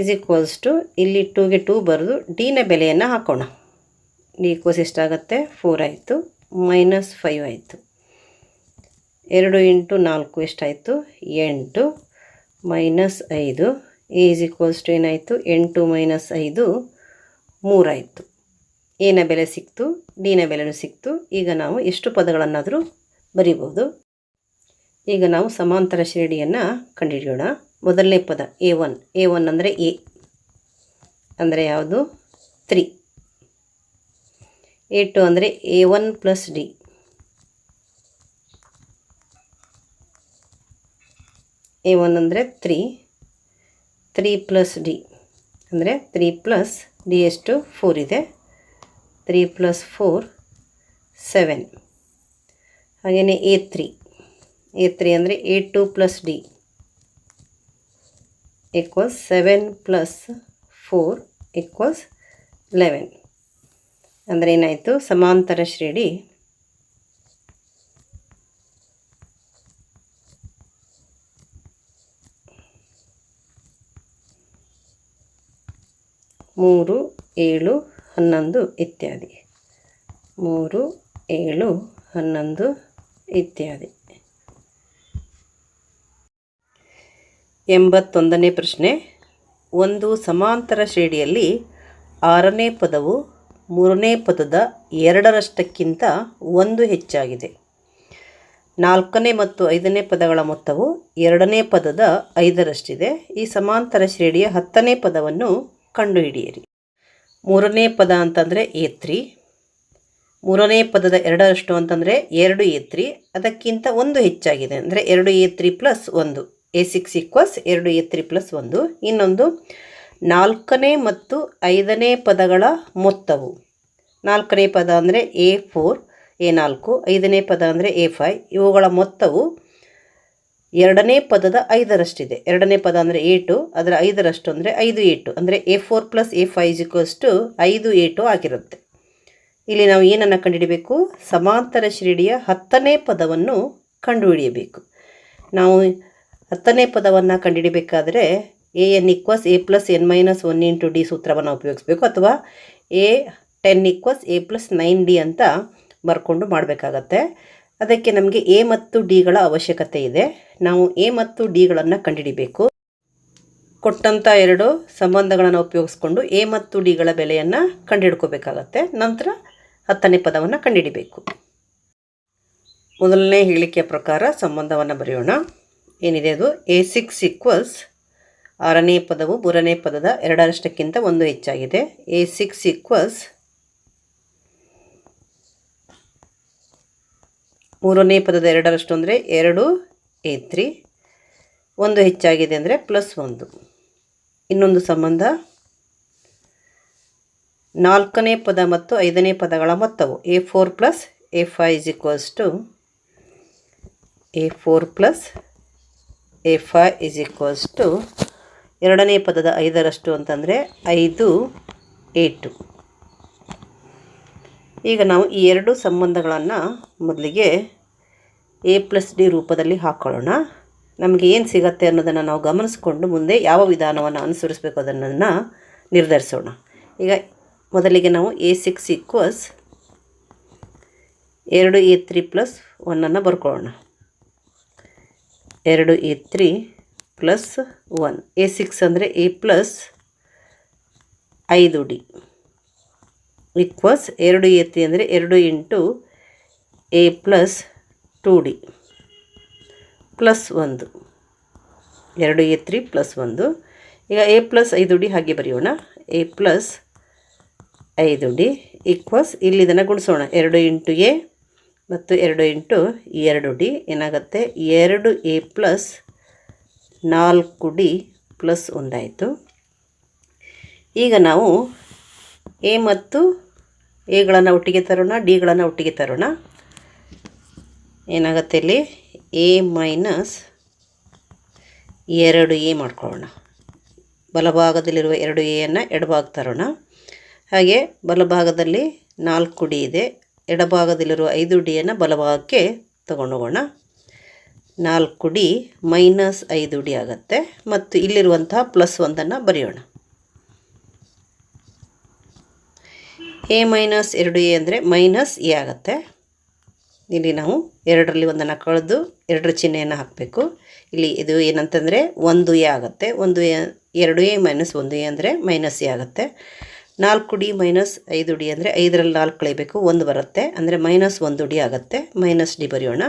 ಇಸ್ ಈಕ್ವಲ್ಸ್ ಟು ಇಲ್ಲಿ ಟೂಗೆ ಟೂ ಬರೆದು ಡಿನ ಬೆಲೆಯನ್ನು ಹಾಕೋಣ. ಡಿ ಈಕ್ವಲ್ಸ್ ಎಷ್ಟಾಗುತ್ತೆ ಫೋರ್ ಆಯಿತು. ಮೈನಸ್ ಫೈವ್ ಆಯಿತು. ಎರಡು ಇಂಟು ನಾಲ್ಕು ಎಷ್ಟಾಯಿತು? ಎಂಟು. ಮೈನಸ್ ಐದು. ಇಸ್ ಈಕ್ವಲ್ಸ್ ಟು ಏನಾಯಿತು? ಎಂಟು ಮೈನಸ್ ಐದು ಮೂರಾಯಿತು ಎನ ಬೆಲೆ ಸಿಕ್ತು ಡಿನ ಬೆಲೆನೂ ಸಿಕ್ತು. ಈಗ ನಾವು ಎಷ್ಟು ಪದಗಳನ್ನಾದರೂ ಬರಿಬೋದು ಈಗ ನಾವು ಸಮಾಂತರ ಶ್ರೇಣಿಯನ್ನು ಕಂಡುಹಿಡಿಯೋಣ. ಮೊದಲನೇ ಪದ ಎ ಒನ್ ಎ ಒನ್ ಅಂದರೆ ಎ ಅಂದರೆ ಯಾವುದು? ತ್ರೀ ಎ ಟು ಅಂದರೆ A one plus D A one ಅಂದರೆ ತ್ರೀ ತ್ರೀ ಪ್ಲಸ್ ಡಿ ಅಂದರೆ ತ್ರೀ ಪ್ಲಸ್ ಡಿ ಎಷ್ಟು? ಫೋರ್ ಇದೆ. ತ್ರೀ ಪ್ಲಸ್ ಫೋರ್ ಸೆವೆನ್ ಹಾಗೆಯೇ ಎ ತ್ರೀ ಎ ತ್ರೀ ಅಂದರೆ A two plus D equals seven plus four equals eleven ಅಂದರೆ ಏನಾಯಿತು? ಸಮಾಂತರ ಶ್ರೇಣಿ ಮೂರು, ಏಳು, ಹನ್ನೊಂದು ಇತ್ಯಾದಿ. ಮೂರು, ಏಳು, ಹನ್ನೊಂದು ಇತ್ಯಾದಿ. ಎಂಬತ್ತೊಂದನೇ ಪ್ರಶ್ನೆ. ಒಂದು ಸಮಾಂತರ ಶ್ರೇಣಿಯಲ್ಲಿ ಆರನೇ ಪದವು ಮೂರನೇ ಪದದ ಎರಡರಷ್ಟಕ್ಕಿಂತ ಒಂದು ಹೆಚ್ಚಾಗಿದೆ. ನಾಲ್ಕನೇ ಮತ್ತು ಐದನೇ ಪದಗಳ ಮೊತ್ತವು ಎರಡನೇ ಪದದ ಐದರಷ್ಟಿದೆ. ಈ ಸಮಾಂತರ ಶ್ರೇಣಿಯ ಹತ್ತನೇ ಪದವನ್ನು ಕಂಡುಹಿಡಿಯಿರಿ. ಮೂರನೇ ಪದ ಅಂತಂದರೆ ಎ ತ್ರೀ. ಮೂರನೇ ಪದದ ಎರಡರಷ್ಟು ಅಂತಂದರೆ ಎರಡು ಎ ತ್ರೀ. ಅದಕ್ಕಿಂತ ಒಂದು ಹೆಚ್ಚಾಗಿದೆ. ಅಂದರೆ ಎರಡು ಎ ತ್ರೀ ಪ್ಲಸ್ ಒಂದು. ಎ ಸಿಕ್ಸ್ ಈಕ್ವಲ್ಸ್ ಎರಡು ಎ ತ್ರೀ ಪ್ಲಸ್ ಒಂದು. ಇನ್ನೊಂದು ನಾಲ್ಕನೇ ಮತ್ತು ಐದನೇ ಪದಗಳ ಮೊತ್ತವು. ನಾಲ್ಕನೇ ಪದ ಅಂದರೆ ಎ ಫೋರ್ ಎ ನಾಲ್ಕು, ಐದನೇ ಪದ ಅಂದರೆ ಎ ಫೈವ್ ಇವುಗಳ ಮೊತ್ತವು ಎರಡನೇ ಪದದ ಐದರಷ್ಟಿದೆ. ಎರಡನೇ ಪದ ಅಂದರೆ ಎ ಟು ಅದರ ಐದರಷ್ಟು ಅಂದರೆ ಐದು ಎ ಟು ಅಂದರೆ A four plus A five to ಐದು ಎ ಟು ಆಗಿರುತ್ತೆ. ಇಲ್ಲಿ ನಾವು ಏನನ್ನು ಕಂಡುಹಿಡಿಯಬೇಕು ಸಮಾಂತರ ಶ್ರೇಣಿಯ ಹತ್ತನೇ ಪದವನ್ನು ಕಂಡುಹಿಡಿಯಬೇಕು. ನಾವು ಹತ್ತನೇ ಪದವನ್ನು ಕಂಡುಹಿಡಿಬೇಕಾದ್ರೆ A N equals A plus N minus one into D ಸೂತ್ರವನ್ನು ಉಪಯೋಗಿಸಬೇಕು ಅಥವಾ A ten equals A plus nine D ಅಂತ ಬರ್ಕೊಂಡು ಮಾಡಬೇಕಾಗತ್ತೆ. ಅದಕ್ಕೆ ನಮಗೆ ಎ ಮತ್ತು ಡಿಗಳ ಅವಶ್ಯಕತೆ ಇದೆ. ನಾವು ಎ ಮತ್ತು ಡಿಗಳನ್ನು ಕಂಡುಹಿಡಿಬೇಕು. ಕೊಟ್ಟಂಥ ಎರಡು ಸಂಬಂಧಗಳನ್ನು ಉಪಯೋಗಿಸ್ಕೊಂಡು ಎ ಮತ್ತು ಡಿಗಳ ಬೆಲೆಯನ್ನು ಕಂಡುಹಿಡ್ಕೋಬೇಕಾಗತ್ತೆ. ನಂತರ ಹತ್ತನೇ ಪದವನ್ನು ಕಂಡುಹಿಡಿಬೇಕು. ಮೊದಲನೇ ಹೇಳಿಕೆಯ ಪ್ರಕಾರ ಸಂಬಂಧವನ್ನು ಬರೆಯೋಣ. ಏನಿದೆ ಅದು? ಎ ಸಿಕ್ಸ್ ಈಕ್ವಲ್ಸ್ ಆರನೇ ಪದವು ಮೂರನೇ ಪದದ ಎರಡರಷ್ಟಕ್ಕಿಂತ ಒಂದು ಹೆಚ್ಚಾಗಿದೆ. ಎ ಸಿಕ್ಸ್ ಈಕ್ವಲ್ಸ್ ಮೂರನೇ ಪದದ ಎರಡರಷ್ಟು ಅಂದರೆ ಎರಡು ಎ ತ್ರೀ ಒಂದು ಹೆಚ್ಚಾಗಿದೆ ಅಂದರೆ ಪ್ಲಸ್ ಒಂದು. ಇನ್ನೊಂದು ಸಂಬಂಧ? ನಾಲ್ಕನೇ ಪದ ಮತ್ತು ಐದನೇ ಪದಗಳ ಮೊತ್ತವು. A four plus A five is equals to A four plus A five is equals to ಎರಡನೇ ಪದದ ಐದರಷ್ಟು ಅಂತಂದರೆ ಐದು, ಏಟು. ಈಗ ನಾವು ಈ ಎರಡು ಸಂಬಂಧಗಳನ್ನು ಮೊದಲಿಗೆ ಎ ಪ್ಲಸ್ ಡಿ ರೂಪದಲ್ಲಿ ಹಾಕ್ಕೊಳ್ಳೋಣ ನಮಗೆ ಏನು ಸಿಗತ್ತೆ ಅನ್ನೋದನ್ನು ನಾವು ಗಮನಿಸಿಕೊಂಡು ಮುಂದೆ ಯಾವ ವಿಧಾನವನ್ನು ಅನುಸರಿಸಬೇಕು ಅದನ್ನು ನಿರ್ಧರಿಸೋಣ. ಈಗ ಮೊದಲಿಗೆ ನಾವು ಎ ಸಿಕ್ಸ್ ಈಕ್ವಸ್ ಎರಡು ಎ ತ್ರೀ ಪ್ಲಸ್ ಒನ್ನನ್ನು ಬರ್ಕೊಳ್ಳೋಣ. ಎರಡು A three plus one A six ಅಂದರೆ ಎ ಪ್ಲಸ್ ಐದು ಡಿ ಈಕ್ವಲ್ಸ್ ಎರಡು ಎ ತ್ರೀ ಅಂದರೆ ಎರಡು into A plus two D plus ಒಂದು ಎರಡು ಎ ತ್ರೀ ಪ್ಲಸ್ ಒಂದು ಈಗ ಎ ಪ್ಲಸ್ ಐದು ಡಿ ಹಾಗೆ ಬರೆಯೋಣ. ಎ ಪ್ಲಸ್ ಐದು ಡಿ ಈಕ್ವಲ್ಸ್ ಇಲ್ಲಿ ಇದನ್ನು ಗುಣಿಸೋಣ. ಎರಡು ಇಂಟು ಎ ಮತ್ತು ಎರಡು ಇಂಟು ಎರಡು ಡಿ ಏನಾಗುತ್ತೆ? ಎರಡು ಎ ಪ್ಲಸ್ ನಾಲ್ಕು ಡಿ ಪ್ಲಸ್ ಒಂದಾಯಿತು. ಈಗ ನಾವು ಎ ಮತ್ತು ಎಗಳನ್ನು ಒಟ್ಟಿಗೆ ತರೋಣ, ಡಿಗಳನ್ನು ಒಟ್ಟಿಗೆ ತರೋಣ. ಏನಾಗುತ್ತೆ ಇಲ್ಲಿ? ಎ ಮೈನಸ್ ಎರಡು ಎ ಮಾಡ್ಕೊಳ್ಳೋಣ. ಬಲಭಾಗದಲ್ಲಿರುವ ಎರಡು ಎಯನ್ನು ಎಡಭಾಗ ತರೋಣ. ಹಾಗೆ ಬಲಭಾಗದಲ್ಲಿ ನಾಲ್ಕು ಡಿ ಇದೆ. ಎಡಭಾಗದಲ್ಲಿರುವ ಐದು ಡಿಯನ್ನು ಬಲಭಾಗಕ್ಕೆ ತಗೊಂಡೋಗೋಣ. ನಾಲ್ಕು ಡಿ ಮೈನಸ್ ಐದು ಡಿ ಆಗುತ್ತೆ. ಮತ್ತು ಇಲ್ಲಿರುವಂತಹ ಪ್ಲಸ್ ಒಂದನ್ನು ಬರೆಯೋಣ. ಎ ಮೈನಸ್ ಎರಡು ಎ ಅಂದರೆ ಮೈನಸ್ ಎ ಆಗುತ್ತೆ. ಇಲ್ಲಿ ನಾವು ಎರಡರಲ್ಲಿ ಒಂದನ್ನು ಕಳೆದು ಎರಡರ ಚಿಹ್ನೆಯನ್ನು ಹಾಕಬೇಕು. ಇಲ್ಲಿ ಇದು ಏನಂತಂದರೆ ಒಂದು ಎ ಆಗುತ್ತೆ. ಒಂದು ಎ ಎರಡು ಎ ಮೈನಸ್ ಒಂದು ಎ ಅಂದರೆ ಮೈನಸ್ ಎ ಆಗುತ್ತೆ. ನಾಲ್ಕು ಡಿ ಮೈನಸ್ ಐದು ಡಿ ಅಂದರೆ ಐದರಲ್ಲಿ ನಾಲ್ಕು ಕಳಿಬೇಕು, ಒಂದು ಬರುತ್ತೆ. ಅಂದರೆ ಮೈನಸ್ ಒಂದು ಡಿ ಆಗುತ್ತೆ. ಮೈನಸ್ ಡಿ ಬರೆಯೋಣ.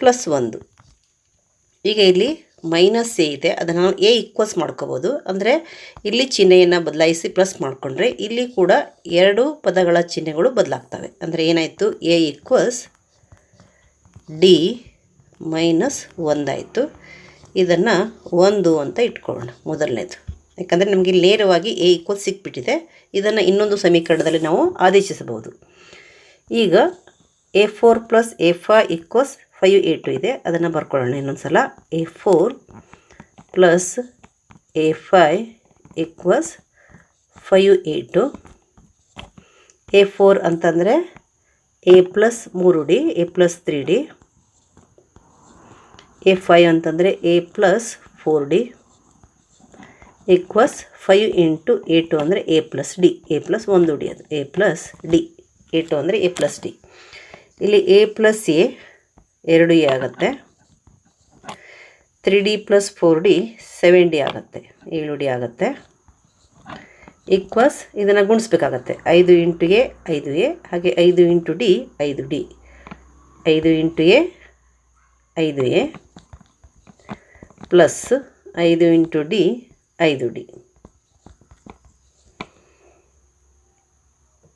ಪ್ಲಸ್ ಒಂದು. ಈಗ ಇಲ್ಲಿ ಮೈನಸ್ ಎ ಇದೆ. ಅದನ್ನು ನಾವು ಎ ಈಕ್ವಲ್ಸ್ ಮಾಡ್ಕೋಬೋದು. ಅಂದರೆ ಇಲ್ಲಿ ಚಿಹ್ನೆಯನ್ನು ಬದಲಾಯಿಸಿ ಪ್ಲಸ್ ಮಾಡಿಕೊಂಡ್ರೆ ಇಲ್ಲಿ ಕೂಡ ಎರಡು ಪದಗಳ ಚಿಹ್ನೆಗಳು ಬದಲಾಗ್ತವೆ. ಅಂದರೆ ಏನಾಯಿತು? ಎ ಈಕ್ವಲ್ಸ್ ಡಿ ಮೈನಸ್ ಒಂದಾಯಿತು. ಇದನ್ನು ಒಂದು ಅಂತ ಇಟ್ಕೊಳ್ಳೋಣ. ಮೊದಲನೇದು. ಯಾಕಂದರೆ ನಮಗೆ ನೇರವಾಗಿ ಎ ಈಕ್ವಲ್ ಸಿಕ್ಬಿಟ್ಟಿದೆ. ಇದನ್ನು ಇನ್ನೊಂದು ಸಮೀಕರಣದಲ್ಲಿ ನಾವು ಆದೇಶಿಸಬಹುದು. ಈಗ A four plus A five equals five A two ಇದೆ. ಅದನ್ನು ಬರ್ಕೊಳ್ಳೋಣ ಇನ್ನೊಂದು ಸಲ A four plus A five equals five A two A four ಅಂತಂದರೆ ಎ ಪ್ಲಸ್ ಮೂರು D A plus three D A five ಅಂತಂದರೆ A plus four D equals five into A two ಅಂದರೆ A plus D A plus ಒಂದು D ಅದು. A plus D A two ಅಂದರೆ A plus D ಇಲ್ಲಿ A plus A ಎರಡು A ಆಗುತ್ತೆ. Three D plus four D seven D ಆಗುತ್ತೆ. ಏಳು D ಆಗುತ್ತೆ. ಈಕ್ವಸ್ ಇದನ್ನು ಗುಣಿಸ್ಬೇಕಾಗತ್ತೆ. ಐದು ಇಂಟು ಎ ಐದು ಎ ಹಾಗೆ ಐದು ಇಂಟು ಡಿ ಐದು ಡಿ ಐದು ಇಂಟು ಎ ಐದು ಎ ಪ್ಲಸ್ ಐದು ಇಂಟು ಡಿ ಐದು ಡಿ.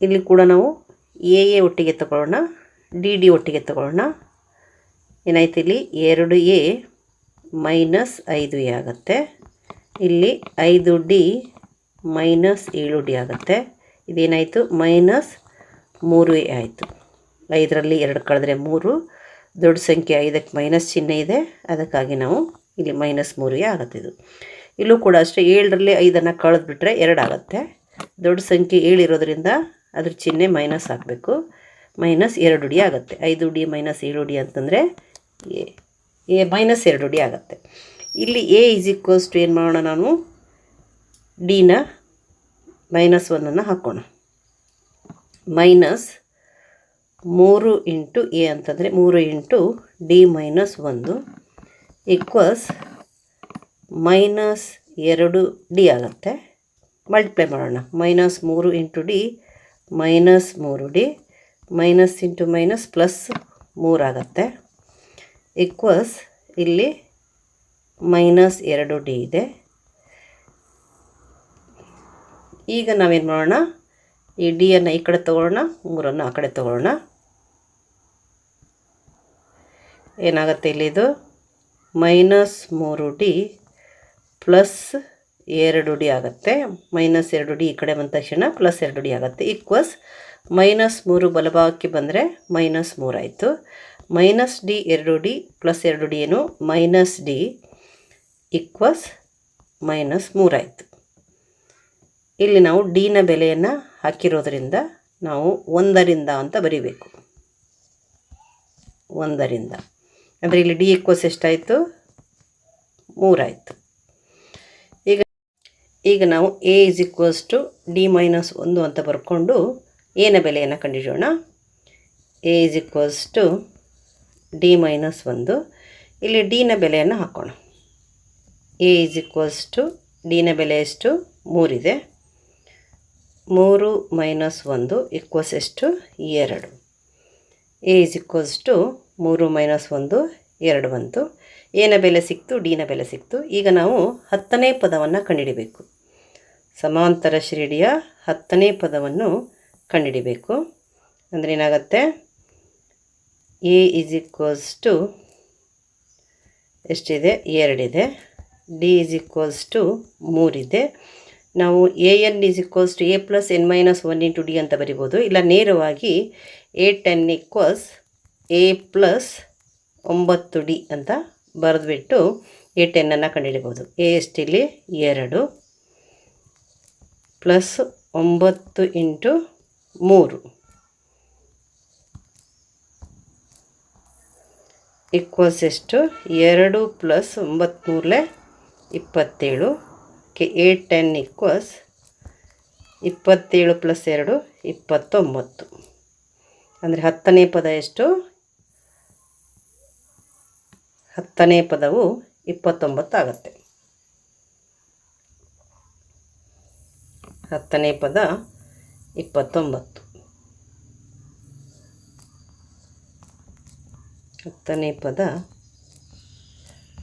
ಇಲ್ಲಿ ಕೂಡ ನಾವು ಎ ಎ ಒಟ್ಟಿಗೆ ತಗೊಳ್ಳೋಣ, ಡಿ ಡಿ ಒಟ್ಟಿಗೆ ತಗೊಳ್ಳೋಣ. ಏನಾಯ್ತು ಇಲ್ಲಿ? ಎರಡು ಎ ಮೈನಸ್ ಐದು ಎ ಆಗುತ್ತೆ. ಇಲ್ಲಿ ಐದು ಡಿ ಮೈನಸ್ ಏಳು ಡಿ ಆಗುತ್ತೆ. ಇದೇನಾಯಿತು? ಮೈನಸ್ ಮೂರು ಎ ಆಯಿತು. ಐದರಲ್ಲಿ ಎರಡು ಕಳೆದ್ರೆ ಮೂರು, ದೊಡ್ಡ ಸಂಖ್ಯೆ ಐದಕ್ಕೆ ಮೈನಸ್ ಚಿಹ್ನೆ ಇದೆ. ಅದಕ್ಕಾಗಿ ನಾವು ಇಲ್ಲಿ ಮೈನಸ್ ಮೂರು ಎ ಆಗುತ್ತೆ ಇದು. ಇಲ್ಲೂ ಕೂಡ ಅಷ್ಟೇ ಏಳರಲ್ಲಿ ಐದನ್ನು ಕಳೆದ್ಬಿಟ್ರೆ ಎರಡು ಆಗುತ್ತೆ ದೊಡ್ಡ ಸಂಖ್ಯೆ ಏಳಿರೋದ್ರಿಂದ ಅದ್ರ ಚಿಹ್ನೆ ಮೈನಸ್ ಹಾಕಬೇಕು ಮೈನಸ್ ಎರಡು ಡಿ ಆಗುತ್ತೆ. ಐದು ಡಿ ಮೈನಸ್ ಏಳು ಡಿ ಅಂತಂದರೆ ಎ ಎ ಮೈನಸ್ ಎರಡು ಡಿ ಆಗುತ್ತೆ. ಇಲ್ಲಿ ಎ ಈಸ್ ಈಕ್ವಲ್ಸ್ ಟು ಏನು ಮಾಡೋಣ ನಾನು? ಡಿನ ಮೈನಸ್ ಒಂದನ್ನು ಹಾಕೋಣ. ಮೈನಸ್ ಮೂರು ಇಂಟು ಎ ಅಂತಂದರೆ ಮೂರು ಇಂಟು ಡಿ ಮೈನಸ್ ಒಂದು ಈಕ್ವಲ್ಸ್ ಮೈನಸ್ ಎರಡು ಡಿ ಆಗುತ್ತೆ. ಮಲ್ಟಿಪ್ಲೈ ಮಾಡೋಣ. ಮೈನಸ್ ಮೂರು ಇಂಟು ಡಿ, ಮೈನಸ್ ಮೂರು D, minus into minus plus ಮೂರಾಗತ್ತೆ equals ಇಲ್ಲಿ ಮೈನಸ್ ಎರಡು ಡಿ ಇದೆ. ಈಗ ನಾವೇನು ಮಾಡೋಣ? ಈ ಡಿಯನ್ನು ಈ ಕಡೆ ತೊಗೊಳ್ಳೋಣ, ಮೂರನ್ನು ಆ ಕಡೆ ತೊಗೊಳ್ಳೋಣ. ಏನಾಗುತ್ತೆ ಇಲ್ಲಿದು? ಮೈನಸ್ ಮೂರು ಡಿ ಪ್ಲಸ್ ಎರಡು ಡಿ ಆಗುತ್ತೆ. ಮೈನಸ್ ಎರಡು ಡಿ ಈ ಕಡೆ ಬಂದ ತಕ್ಷಣ ಪ್ಲಸ್ ಎರಡು ಡಿ ಆಗುತ್ತೆ. ಈಕ್ವಸ್ ಮೈನಸ್ ಮೂರು ಬಲಭಾಗಕ್ಕೆ ಬಂದರೆ ಮೈನಸ್ ಮೂರಾಯಿತು ಮೈನಸ್ ಡಿ ಎರಡು ಡಿ ಪ್ಲಸ್ ಎರಡು ಡಿ ಏನು? ಮೈನಸ್ ಡಿ ಈಕ್ವಸ್ ಮೈನಸ್ ಮೂರಾಯಿತು ಇಲ್ಲಿ ನಾವು ಡಿನ ಬೆಲೆಯನ್ನು ಹಾಕಿರೋದ್ರಿಂದ ನಾವು ಒಂದರಿಂದ ಅಂತ ಬರೀಬೇಕು. ಒಂದರಿಂದ. ಅಂದರೆ ಇಲ್ಲಿ ಡಿ ಈಕ್ವಸ್ ಎಷ್ಟಾಯಿತು? ಮೂರಾಯಿತು ಈಗ ನಾವು a is equals to d minus ಒಂದು ಅಂತ ಬರ್ಕೊಂಡು ಏನ ಬೆಲೆಯನ್ನು ಕಂಡುಹಿಡಿಯೋಣ a is equals to d minus ಒಂದು. ಇಲ್ಲಿ ಡಿನ ಬೆಲೆಯನ್ನು ಹಾಕೋಣ. ಎ ಇಸ್ ಈಕ್ವಲ್ಸ್ ಟು ಡಿನ ಬೆಲೆ ಎಷ್ಟು? ಮೂರಿದೆ ಮೂರು ಮೈನಸ್ ಒಂದು ಈಕ್ವಲ್ಸ್ ಎಷ್ಟು? ಎರಡು. ಎ ಇಸ್ ಈಕ್ವಲ್ಸ್ ಟು ಮೂರು ಮೈನಸ್ ಒಂದು, ಎರಡು ಬಂತು. ಏನ ಬೆಲೆ ಸಿಕ್ತು ಡಿನ ಬೆಲೆ ಸಿಕ್ತು. ಈಗ ನಾವು ಹತ್ತನೇ ಪದವನ್ನು ಕಂಡುಹಿಡಿಬೇಕು ಸಮಾಂತರ ಶ್ರೇಣಿಯ ಹತ್ತನೇ ಪದವನ್ನು ಕಂಡುಹಿಡಿಬೇಕು. ಅಂದರೆ ಏನಾಗುತ್ತೆ? ಎ ಇಸ್ ಈಕ್ವಲ್ಸ್ ಟು ಎಷ್ಟಿದೆ? ಎರಡಿದೆ. ಡಿ ಇಸ್ ಈಕ್ವಲ್ಸ್ ಟು ಮೂರಿದೆ. ನಾವು a n is equals to a plus n minus one into d ಅಂತ ಬರಿಬೋದು. ಇಲ್ಲ, ನೇರವಾಗಿ a ten equals a plus ಒಂಬತ್ತು ಡಿ ಅಂತ ಬರೆದ್ಬಿಟ್ಟು ಎ ಟೆನ್ನನ್ನು ಕಂಡುಹಿಡಿಬೋದು. ಎ ಎಷ್ಟಿಲ್ಲಿ? ಎರಡು. ಪ್ಲಸ್ ಒಂಬತ್ತು ಇಂಟು ಮೂರು. ಈಕ್ವಲ್ಸ್ ಎಷ್ಟು? ಎರಡು ಪ್ಲಸ್ ಒಂಬತ್ತ್ಮೂರಲೆ ಇಪ್ಪತ್ತೇಳು. ಕೆ ಏಟ್ ಟೆನ್ ಈಕ್ವಲ್ಸ್ ಇಪ್ಪತ್ತೇಳು ಪ್ಲಸ್ ಎರಡು, ಇಪ್ಪತ್ತೊಂಬತ್ತು. ಅಂದರೆ ಹತ್ತನೇ ಪದ ಎಷ್ಟು? ಹತ್ತನೇ ಪದವು ಇಪ್ಪತ್ತೊಂಬತ್ತು ಆಗುತ್ತೆ. ಹತ್ತನೇ ಪದ ಇಪ್ಪತ್ತೊಂಬತ್ತು. ಹತ್ತನೇ ಪದ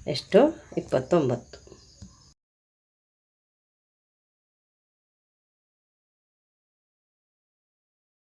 ಎಷ್ಟು? ಇಪ್ಪತ್ತೊಂಬತ್ತು.